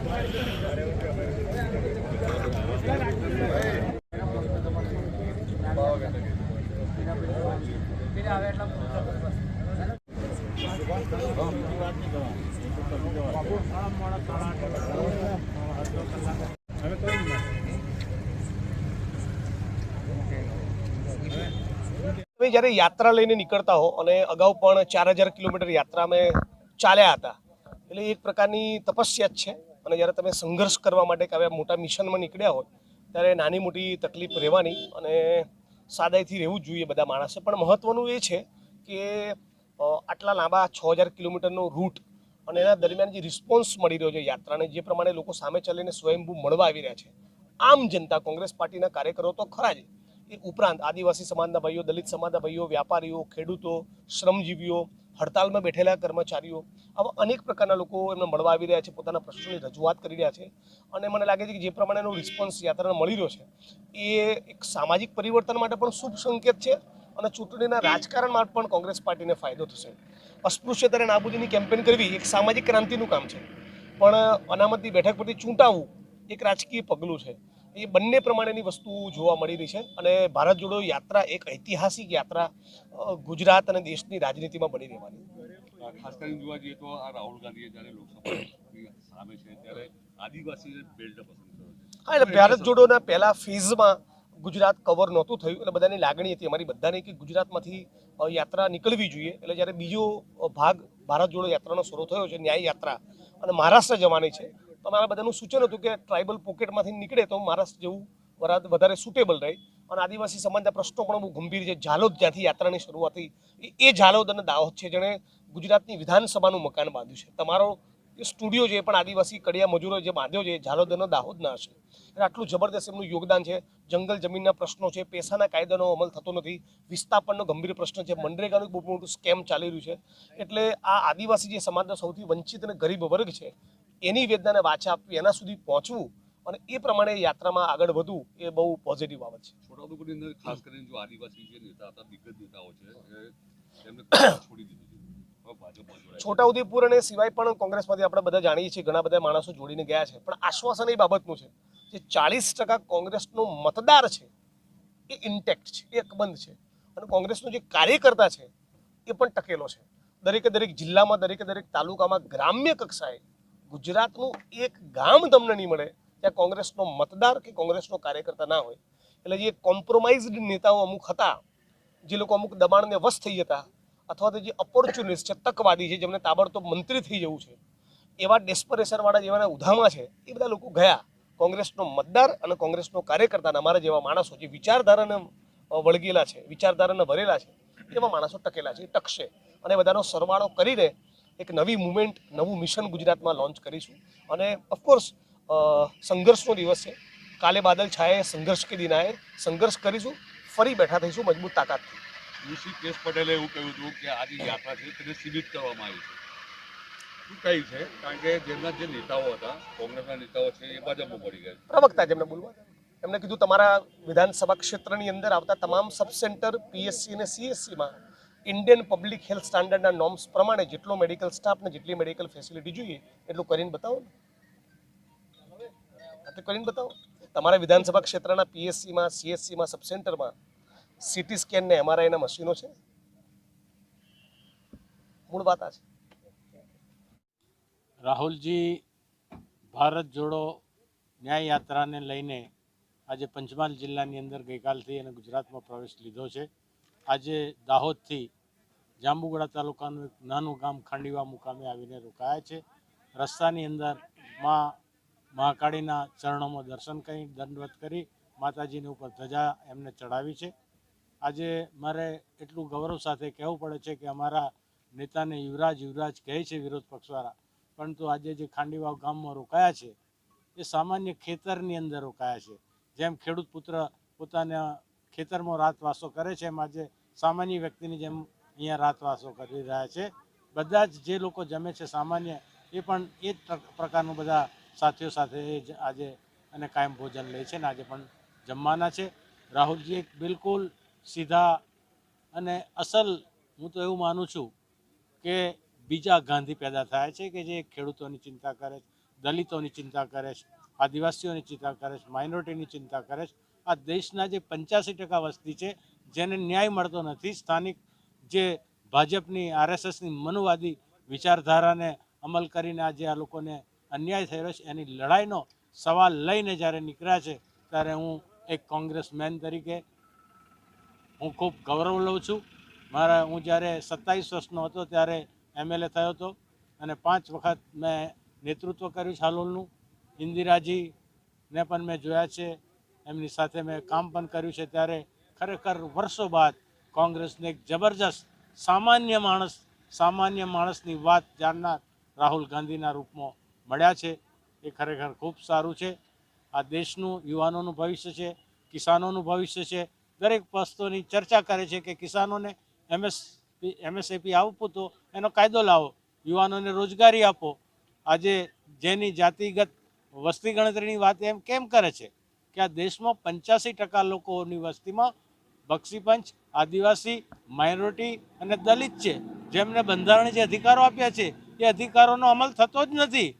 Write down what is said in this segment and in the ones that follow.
તમે જ્યારે યાત્રા લઈને નીકળતા હો અને અગાઉ પણ ચાર હજાર કિલોમીટર યાત્રા અમે ચાલ્યા હતા, એટલે એક પ્રકારની તપસ્યા જ છે. અને જ્યારે તમે સંઘર્ષ કરવા માટે કે આવ્યા મોટા મિશનમાં નીકળ્યા હોય, ત્યારે નાની મોટી તકલીફ રહેવાની અને સાદાઈથી રહેવું જ જોઈએ બધા માણસે. પણ મહત્ત્વનું એ છે કે આટલા લાંબા છ હજાર કિલોમીટરનો રૂટ અને એના દરમિયાન જે રિસ્પોન્સ મળી રહ્યો છે યાત્રાને, જે પ્રમાણે લોકો સામે ચાલીને સ્વયંભૂ મળવા આવી રહ્યા છે. આમ જનતા કોંગ્રેસ પાર્ટીના કાર્યકરો તો ખરા જ. એ ઉપરાંત આદિવાસી સમાજના ભાઈઓ, દલિત સમાજના ભાઈઓ, વ્યાપારીઓ, ખેડૂતો, શ્રમજીવીઓ હડતાલમાં બેઠેલા કર્મચારીઓ, આવા અનેક પ્રકારના લોકો એમને મળવા આવી રહ્યા છે, પોતાના પ્રશ્નોની રજૂઆત કરી રહ્યા છે. અને મને લાગે છે કે જે પ્રમાણેનો રિસ્પોન્સ યાત્રાને મળી રહ્યો છે, એ એક સામાજિક પરિવર્તન માટે પણ શુભ સંકેત છે અને ચૂંટણીના રાજકારણમાં પણ કોંગ્રેસ પાર્ટીને ફાયદો થશે. અસ્પૃશ્યતા અને નાબૂદીની કેમ્પેન કરવી એક સામાજિક ક્રાંતિનું કામ છે. પણ અનામતની બેઠક પરથી ચૂંટાવવું એક રાજકીય પગલું છે. એ બંને પ્રમાણેની વસ્તુ જોવા મળી રહી છે અને ભારત જોડો યાત્રા એક ઐતિહાસિક યાત્રા ગુજરાત અને દેશની રાજનીતિમાં બની રહેવાની. ખાસ કરીને જોવા જઈએ તો આ રાહુલ ગાંધીએ જ્યારે લોકસભા સામે છે ત્યારે આદિવાસી બેલ્ટ પસંદ કર્યો છે. હા એટલે ભારત જોડોના પહેલા ફેઝમાં ગુજરાત કવર નહોતું થયું એટલે બધાની લાગણી હતી અમારી બધાની કે ગુજરાતમાંથી યાત્રા નીકળવી જોઈએ. એટલે જ્યારે બીજો ભાગ ભારત જોડો યાત્રાનો શરૂ થયો છે ન્યાય યાત્રા અને મહારાષ્ટ્ર જવાની છે તો અમારા બધાનું સૂચન હતું કે ટ્રાઇબલ પોકેટમાંથી નીકળે તો મહારાષ્ટ્ર જેવું વરાદ વધારે સુટેબલ રહે. અને આદિવાસી સમાજના પ્રશ્નો પણ બહુ ગંભીર છે. ઝાલોદ જ્યાંથી યાત્રાની શરૂઆત થઈ, એ- ઝાલોદ અને દાહોદ છે જેણે ગુજરાતની વિધાનસભાનું મકાન બાંધ્યું છે. તમારો જે સ્ટુડિયો છે પણ આદિવાસી કડિયા મજૂરો જે બાંધ્યો છે ઝાલોદ અને દાહોદના હશે એટલે આટલું જબરદસ્ત એમનું યોગદાન છે. જંગલ જમીનના પ્રશ્નો છે, પૈસાના કાયદાનો અમલ થતો નથી. વિસ્થાપનનો ગંભીર પ્રશ્ન છે. મનરેગાનું બહુ મોટું સ્કેમ ચાલી રહ્યું છે. એટલે આ આદિવાસી જે સમાજનો સૌથી વંચિત અને ગરીબ વર્ગ છે એની વેદનાને વાચા આપવી એના સુધી પહોંચવું અને એ પ્રમાણે યાત્રામાં આગળ વધવું એ બહુ પોઝિટિવ બાબત છે. છોટાઉદેપુરની અંદર ખાસ કરીને જો આદિવાસી જે નેતા હતા દિગ્ગજ નેતાઓ છે છોડી દીધું છોટાઉદેપુર અને સિવાય પણ કોંગ્રેસમાંથી આપણે બધા જાણીએ છીએ ઘણા બધા માણસો જોડીને ગયા છે. પણ આશ્વાસન એ બાબતનું છે જે ચાલીસ ટકા કોંગ્રેસનો મતદાર છે એ ઇન્ટેક્ટ છે એ અકબંધ છે. અને કોંગ્રેસનો જે કાર્યકર્તા છે એ પણ ટકેલો છે. દરેકે દરેક જિલ્લામાં દરેકે દરેક તાલુકામાં ગ્રામ્ય કક્ષાએ ગુજરાતનું એક ગામ તમને નહીં મળે, ત્યાં કોંગ્રેસનો મતદાર કે કોંગ્રેસનો કાર્યકર્તા ના હોય. એટલે જે કોમ્પ્રોમાઇઝડ નેતાઓ અમુક હતા, જે લોકો અમુક દબાણને વશ થઈ જતા, અથવા તો જે ઓપોર્ચ્યુનિસ્ટ છે, તકવાદી છે, જેમને તાબડતોબ મંત્રી થઈ જવું છે, એવા ડેસ્પરેશનવાળા જેવા ઉધામાં છે, એ બધા લોકો ગયા. કોંગ્રેસનો મતદાર અને કોંગ્રેસનો કાર્યકર્તા અમારા જેવા માણસો જે વિચારધારાને વળગેલા છે, વિચારધારાને ભરેલા છે, એવા માણસો ટકેલા છે ટકશે. અને બધાનો સરવાળો કરીને એક નવી મુવમેન્ટ નવું મિશન ગુજરાતમાં લોન્ચ કરીશું. અને ઓફકોર્સ સંઘર્ષનો દિવસ છે. કાલે બાદલ છાયે સંઘર્ષ કે દિન આયે સંઘર્ષ કરીશું ફરી બેઠા થઈશું મજબૂત તાકાતથી. ઋષિ કેશ પટેલે એવું કહ્યું હતું કે આ જે યાત્રા છે તેને સીમિત કરવામાં આવી છે. શું કહ્યું છે? કારણ કે જેમના જે નેતાઓ હતા કોંગ્રેસના નેતાઓ છે એ ભાજપમાં પડી ગયા પ્રવક્તા જેમને બોલવા એમને કીધું તમારા વિધાનસભા ક્ષેત્રની અંદર આવતા તમામ સબ સેન્ટર પીએસસી અને સીએસસીમાં ઇન્ડિયન પબ્લિક હેલ્થ સ્ટાન્ડર્ડના નોર્મ્સ પ્રમાણે જેટલો મેડિકલ સ્ટાફ ને જેટલી મેડિકલ ફેસિલિટી જોઈએ, એટલું કરીને બતાવો ને. કરીને બતાવો. તમારા વિધાનસભા ક્ષેત્રના પીએસસીમાં સીએસસીમાં સબસેન્ટરમાં સિટી સ્કેન ને એમઆરઆઈના મશીનો છે? મૂળ વાત આ છે. રાહુલજી, ભારત જોડો ન્યાય યાત્રાને લઈને આજે પંચમહાલ જિલ્લાની અંદર ગઈકાલથી અને ગુજરાતમાં પ્રવેશ લીધો છે. આજે દાહોદથી જાંબુગડા તાલુકાનું એક નાનું ગામ ખાંડીવા મુકામે આવીને રોકાયા છે. રસ્તાની અંદરમાં મહાકાળીના ચરણોમાં દર્શન કરી, દંડવત કરી માતાજીની ઉપર ધજા એમને ચડાવી છે. આજે મારે એટલું ગૌરવ સાથે કહેવું પડે છે કે અમારા નેતાને યુવરાજ યુવરાજ કહે છે વિરોધ પક્ષવાળા. પરંતુ આજે જે ખાંડીવાવ ગામમાં રોકાયા છે, એ સામાન્ય ખેતરની અંદર રોકાયા છે. જેમ ખેડૂત પુત્ર પોતાના ખેતરમાં રાતવાસો કરે છે. એમાં આજે સામાન્ય વ્યક્તિની જેમ અહીંયા રાતવાસો કરી રહ્યા છે. બધા જ જે લોકો જમે છે સામાન્ય, એ પણ એ જ પ્ર- પ્રકારનું બધા સાથીઓ સાથે જ આજે અને કાયમ ભોજન લે છે ને આજે પણ જમવાના છે. રાહુલજી એક બિલકુલ સીધા અને અસલ, હું તો એવું માનું છું કે બીજા ગાંધી પેદા થયા છે કે જે ખેડૂતોની ચિંતા કરે છે, દલિતોની ચિંતા કરે છે, આદિવાસીઓની ચિંતા કરે છે, માઇનોરિટીની ચિંતા કરે છે આ દેશના જે પંચ્યાસી ટકા વસ્તી છે, જેને ન્યાય મળતો નથી, સ્થાનિક જે ભાજપની, આરએસએસની મનુવાદી વિચારધારાને અમલ કરીને આજે આ લોકોને અન્યાય થયો છે, એની લડાઈનો સવાલ લઈને જ્યારે નીકળ્યા છે, ત્યારે હું એક કોંગ્રેસમેન તરીકે હું ખૂબ ગૌરવ લઉં છું. મારા, હું જ્યારે સત્તાવીસ વર્ષનો હતો, ત્યારે એમએલએ થયો હતો અને પાંચ વખત મેં નેતૃત્વ કર્યું છે હાલોલનું. ઇન્દિરાજીને પણ મેં જોયા છે એમની સાથે મેં કામ પણ કર્યું છે ત્યારે ખરેખર વર્ષો બાદ કોંગ્રેસને એક જબરજસ્ત સામાન્ય માણસ, સામાન્ય માણસની વાત જાણનાર રાહુલ ગાંધીના રૂપમાં મળ્યા છે. એ ખરેખર ખૂબ સારું છે. આ દેશનું, યુવાનોનું ભવિષ્ય છે, કિસાનોનું ભવિષ્ય છે. દરેક વસ્તુની ચર્ચા કરે છે કે કિસાનોને એમએસ એમએસએપી આપવું તો એનો કાયદો લાવો, યુવાનોને રોજગારી આપો. આજે જેની જાતિગત વસ્તી ગણતરીની વાત એમ કેમ કરે છે? કે આ દેશમાં પંચ્યાસી ટકા લોકોની વસ્તીમાં બક્ષી પંચ, આદિવાસી, માઇનોરિટી અને દલિત છે, જેમને બંધારણે જે અધિકારો આપ્યા છે, એ અધિકારોનો અમલ થતો જ નથી.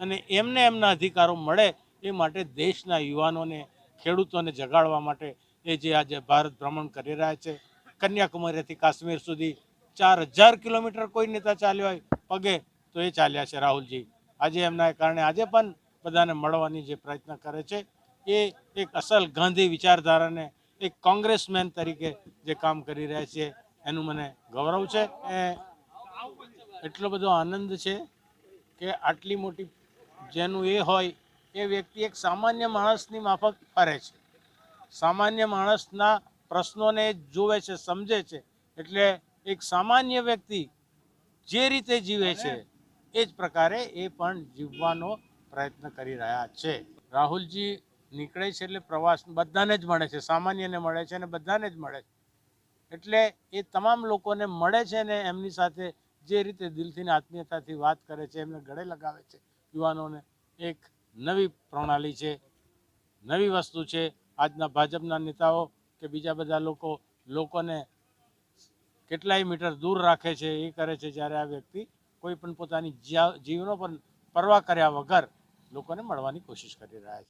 અને એમને એમના અધિકારો મળે એ માટે દેશના યુવાનોને, ખેડૂતોને જગાડવા માટે એ જે આજે ભારત ભ્રમણ કરી રહ્યા છે. કન્યાકુમારીથી કાશ્મીર સુધી ચાર હજાર કિલોમીટર કોઈ નેતા ચાલ્યો હોય, પગે તો એ ચાલ્યા છે, રાહુલજી. આજે એમના કારણે આજે પણ બધાને મળવાની જે પ્રયત્ન કરે છે એ એક અસલ ગાંધી વિચારધારાને એક કોંગ્રેસમેન તરીકે જે કામ કરી રહ્યા છે, એનું મને ગૌરવ છે એટલો બધો આનંદ છે કે આટલી મોટી જેનું એ હોય, એ વ્યક્તિ એક સામાન્ય માણસની માફક ફરે છે. સામાન્ય માણસના પ્રશ્નોને જોવે છે, સમજે છે, એટલે એક સામાન્ય વ્યક્તિ જે રીતે જીવે છે, એ જ પ્રકારે એ પણ જીવવાનો પ્રયત્ન કરી રહ્યા છે. રાહુલજી નીકળે છે એટલે પ્રવાસ બધાને જ મળે છે, સામાન્યને મળે છે અને બધાને જ મળે છે. એટલે એ તમામ લોકોને મળે છે ને એમની સાથે જે રીતે દિલથી આત્મીયતાથી વાત કરે છે, એમને ગળે લગાવે છે. યુવાનોને એક નવી પ્રણાલી છે, નવી વસ્તુ છે. આજના ભાજપના નેતાઓ કે બીજા બધા લોકો લોકોને કેટલાય મીટર દૂર રાખે છે, એ કરે છે જ્યારે આ વ્યક્તિ કોઈ પણ પોતાની જીવનો પણ પરવા કર્યા વગર લોકોને મળવાની કોશિશ કરી રહ્યા છે.